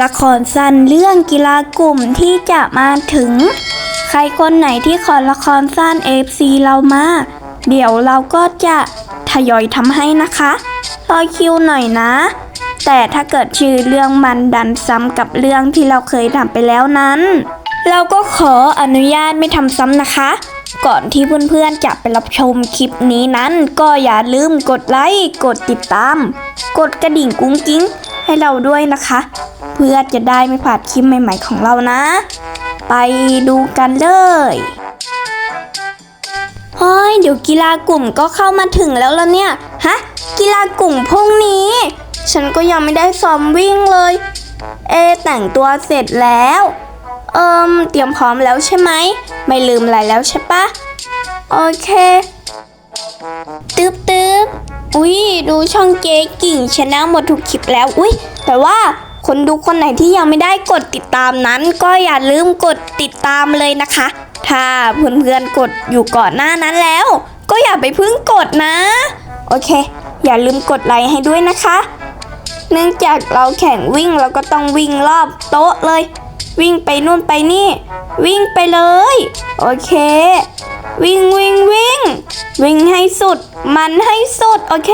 ละครสั้นเรื่องกีฬากลุ่มที่จะมาถึง ใครคนไหนที่ขอละครสั้น FC เรามา เดี๋ยวเราก็จะทยอยทำให้นะคะรอคิวหน่อยนะ แต่ถ้าเกิดชื่อเรื่องมันดันซ้ำกับเรื่องที่เราเคยทำไปแล้วนั้น เราก็ขออนุญาตไม่ทำซ้ำนะคะ ก่อนที่เพื่อนๆจะไปรับชมคลิปนี้นั้น ก็อย่าลืมกดไลค์ กดติดตาม กดกระดิ่งกุ้งกิ้งให้เราด้วยนะคะ เพื่อจะได้ไม่พลาดคลิปใหม่ๆของเรานะ ไปดูกันเลยเฮ้ยเดี๋ยวกีฬากลุ่มก็เข้ามาถึงแล้วแล้วเนี่ย ฮะ กีฬากลุ่มพรุ่งนี้ ฉันก็ยังไม่ได้ซ้อมวิ่งเลย เอ แต่งตัวเสร็จแล้ว เอิมเตรียมพร้อมแล้วใช่ไหม ไม่ลืมอะไรแล้วใช่ปะ โอเค ตึ๊บตึ๊บอุ้ยดูช่องเจ๊กิ่งชนลหมดทุกคลิปแล้ว อุ้ยแต่ว่า คนดูคนไหนที่ยังไม่ได้กดติดตามนั้น ก็อย่าลืมกดติดตามเลยนะคะ ถ้าเพื่อนๆกดอยู่ก่อนหน้านั้นแล้ว ก็อย่าไปเพิ่งกดนะ โอเค อย่าลืมกดไลค์ให้ด้วยนะคะ เนื่องจากเราแข่งวิ่งเราก็ต้องวิ่งรอบโต๊ะเลย วิ่งไปนู่นไปนี่ วิ่งไปเลย โอเค วิ่งวิ่งวิ่ง วิ่งให้สุด มันให้สุด โอเค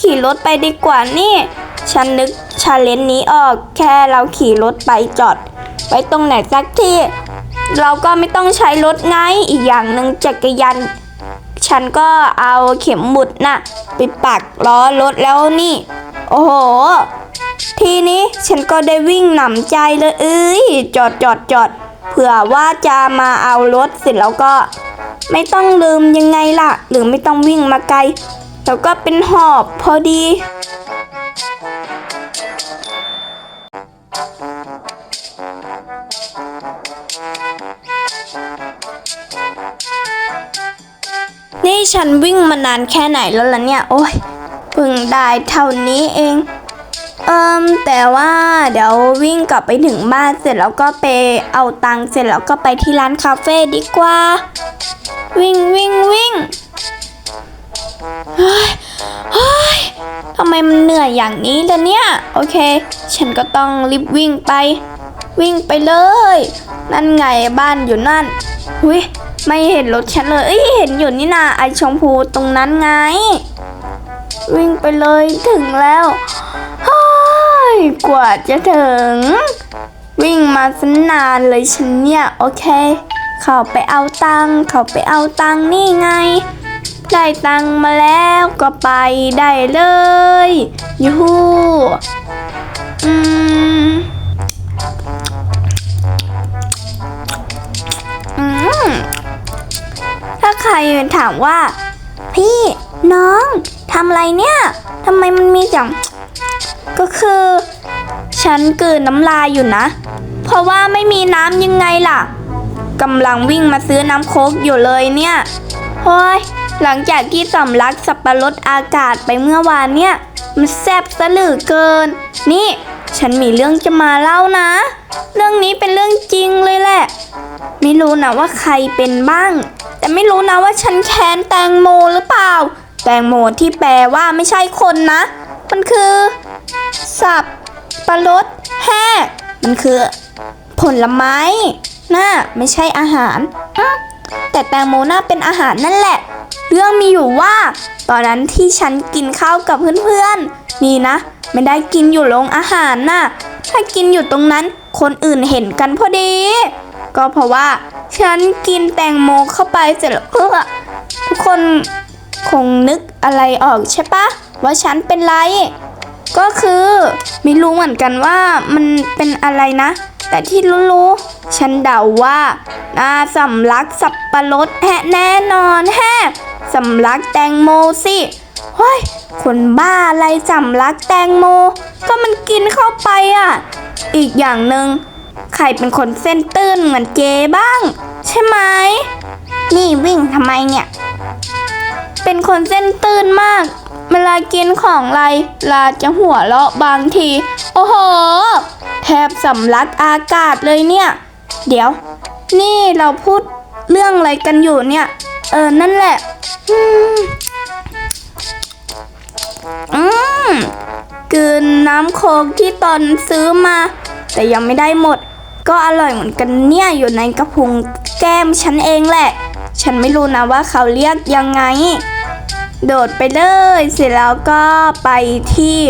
ขี่รถไปดีกว่านี่ ฉันนึกชาเลนจ์นี้ออกแค่เราขี่รถไปจอด ไว้ตรงไหนสักที่ เราก็ไม่ต้องใช้รถไงอีกอย่างหนึ่งจักรยานฉันก็เอาเข็มหมุดน่ะไปปักล้อรถแล้วนี่ โอ้โห ทีนี้ฉันก็ได้วิ่งหนำใจเลยเอ้ยจอดจอดจอดเผื่อว่าจะมาเอารถเสร็จแล้วก็ ไม่ต้องลืมยังไงล่ะ หรือไม่ต้องวิ่งมาไกล แล้วก็เป็นหอบพอดีนี่ฉันวิ่งมานานแค่ไหนแล้วล่ะเนี่ย โอ้ยเพิ่งได้เท่านี้เอง เอิมแต่ว่าเดี๋ยววิ่งกลับไปถึงบ้านเสร็จแล้วก็ไปเอาตังค์เสร็จแล้วก็ไปที่ร้านคาเฟ่ดีกว่า วิ่งวิ่งวิ่งเฮ้ยเฮ้ยทำไมมันเหนื่อยอย่างนี้ล่ะเนี่ย โอเค ฉันก็ต้องรีบวิ่งไป วิ่งไปเลย นั่นไงบ้านอยู่นั่นหุยไม่เห็นรถฉันเลยเอ้ยเห็นอยู่นี่นาไอชมพูตรงนั้นไง วิ่งไปเลยถึงแล้ว ยกว่าจะถึง วิ่งมาสนนานเลยฉันเนี่ย โอเค เขาไปเอาตังเขาไปเอาตังนี่ไง ได้ตังมาแล้วก็ไปได้เลยยูฮูอืมอืมถ้าใครถามว่า พี่น้องทำอะไรเนี่ยทำไมมันมีจัง ก็คือ ฉันกลืนน้ำลายอยู่นะ เพราะว่าไม่มีน้ำยังไงล่ะกำลังวิ่งมาซื้อน้ำโค้กอยู่เลยเนี่ยโอ้ยหลังจากที่สำลักสับปะรดอากาศไปเมื่อวานเนี่ย มันแซ่บซะเหลือเกิน นี่ฉันมีเรื่องจะมาเล่านะ เรื่องนี้เป็นเรื่องจริงเลยแหละ ไม่รู้นะว่าใครเป็นบ้าง แต่ไม่รู้นะว่าฉันแค้นแตงโมหรือเปล่า แตงโมที่แปลว่าไม่ใช่คนนะ มันคือ สับปะรดแห้มันคือ ผลไม้น่าไม่ใช่อาหารฮะแต่แตงโมน่าเป็นอาหารนั่นแหละ เรื่องมีอยู่ว่า ตอนนั้นที่ฉันกินข้าวกับเพื่อนๆนี่นะ ไม่ได้กินอยู่โรงอาหารน่ะถ้ากินอยู่ตรงนั้นคนอื่นเห็นกันพอดี ก็เพราะว่า ฉันกินแตงโมเข้าไปเสร็จแล้วทุกคนคงนึกอะไรออกใช่ปะว่าฉันเป็นไร ก็คือไม่รู้เหมือนกันว่ามันเป็นอะไรนะ แต่ที่รู้ๆฉันเดาว่าน่าสำลักสับปะรดแฮะแน่นอนแฮะสำลักแตงโมสิเฮ้ยคนบ้าอะไรสำลักแตงโม ก็มันกินเข้าไปอะ อีกอย่างหนึ่งใครเป็นคนเส้นตื้นเหมือนเจบ้าง ใช่ไหม นี่วิ่งทำไมเนี่ย เป็นคนเส้นตื้นมาก เวลากินของไรลาจะหัวเราะบางที โอ้โห แทบสำลักอากาศเลยเนี่ย เดี๋ยว นี่เราพูดเรื่องอะไรกันอยู่เนี่ย เออ นั่นแหละ อืมอืมกลืนน้ำโคกที่ตอนซื้อมา แต่ยังไม่ได้หมด ก็อร่อยเหมือนกันเนี่ยอยู่ในกระพุงแก้มฉันเองแหละ ฉันไม่รู้นะว่าเขาเรียกยังไง โดดไปเลย เสร็จแล้วก็ไปที่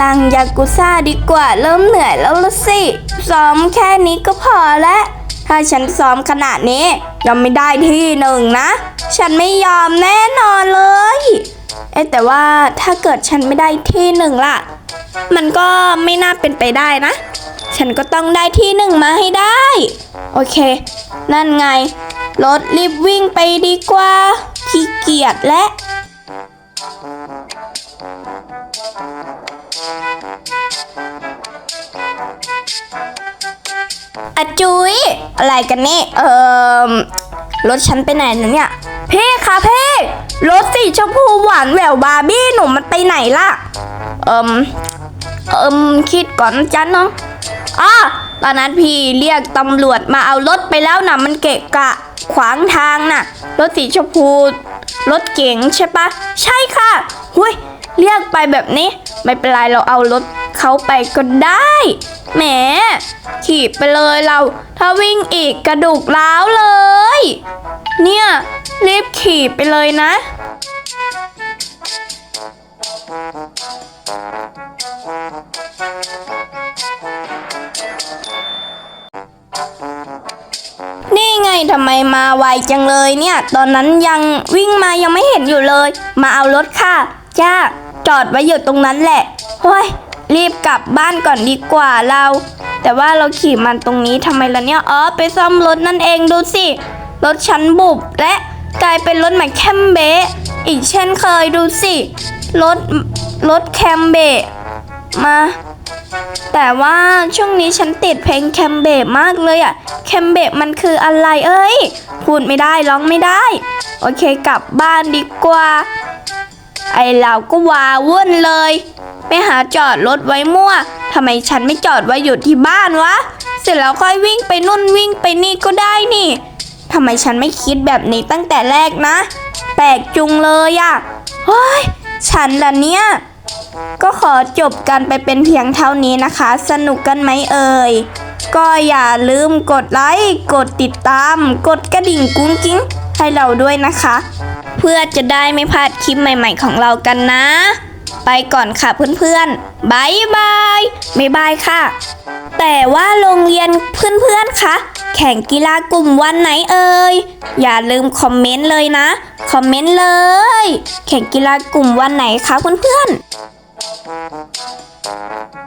ลังยากุซ่าดีกว่าเริ่มเหนื่อยแล้วละสิ ซ้อมแค่นี้ก็พอแล้ว ถ้าฉันซ้อมขนาดนี้ยังไม่ได้ที่หนึ่งนะ ฉันไม่ยอมแน่นอนเลย เอ๊แต่ว่าถ้าเกิดฉันไม่ได้ที่หนึ่งล่ะ มันก็ไม่น่าเป็นไปได้นะ ฉันก็ต้องได้ที่หนึ่งมาให้ได้ โอเค นั่นไง รถรีบวิ่งไปดีกว่า ขี้เกียจและอะจุยอะไรกันนี่ เอ่อรถฉันไปไหนแล้วเนี่ย พี่คะพี่รถสีชมพูหวานแหววบาร์บี้หนูมันไปไหนล่ะ เอิมเอิมคิดก่อนนะจ๊ะน้องอ๋อตอนนั้นพี่เรียกตำรวจมาเอารถไปแล้วนะมันเกะกะ ขวางทางน่ะ รถสีชมพู รถเก๋งใช่ปะ ใช่ค่ะหุยเรียกไปแบบนี้ ไม่เป็นไรเราเอารถเขาไปก็ได้ แหม ขี่ไปเลยเรา ถ้าวิ่งอีกกระดูกร้าวเลย เนี่ย รีบขี่ไปเลยนะ ทำไมมาไวจังเลยเนี่ย ตอนนั้นยังวิ่งมายังไม่เห็นอยู่เลย มาเอารถค่ะ จ้า จอดไว้อยู่ตรงนั้นแหละเฮ้ยรีบกลับบ้านก่อนดีกว่าเรา แต่ว่าเราขี่มันตรงนี้ทำไมล่ะเนี่ย อ๋อ ไปซ่อมรถนั่นเองดูสิ รถฉันบุบและกลายเป็นรถใหม่แคมเบะอีกเช่นเคยดูสิ รถ รถแคมเบะมา แต่ว่าช่วงนี้ฉันติดเพลงแคมเบะมากเลยอะแคมเบะมันคืออะไรเอ้ย พูดไม่ได้ร้องไม่ได้ โอเคกลับบ้านดีกว่า ไอเราก็วาวุ่นเลย ไปหาจอดรถไว้มั่วทำไมฉันไม่จอดไว้อยู่ที่บ้านวะ เสร็จแล้วค่อยวิ่งไปนู่นวิ่งไปนี่ก็ได้นี่ทำไมฉันไม่คิดแบบนี้ตั้งแต่แรกนะ แปลกจุงเลยอะเฮ้ย ฉันละเนี่ย ก็ขอจบกันไปเป็นเพียงเท่านี้นะคะ สนุกกันไหมเอ่ย ก็อย่าลืมกดไลค์ กดติดตาม กดกระดิ่งกุ้งกิ้งให้เราด้วยนะคะ เพื่อจะได้ไม่พลาดคลิปใหม่ ๆ ของเรากันนะ ไปก่อนค่ะเพื่อนๆบายบายบ๊ายบายค่ะ แต่ว่าโรงเรียนเพื่อนๆคะแข่งกีฬากลุ่มวันไหนเอ่ย อย่าลืมคอมเมนต์เลยนะ คอมเมนต์เลย แข่งกีฬากลุ่มวันไหนคะเพื่อนๆ Thank you.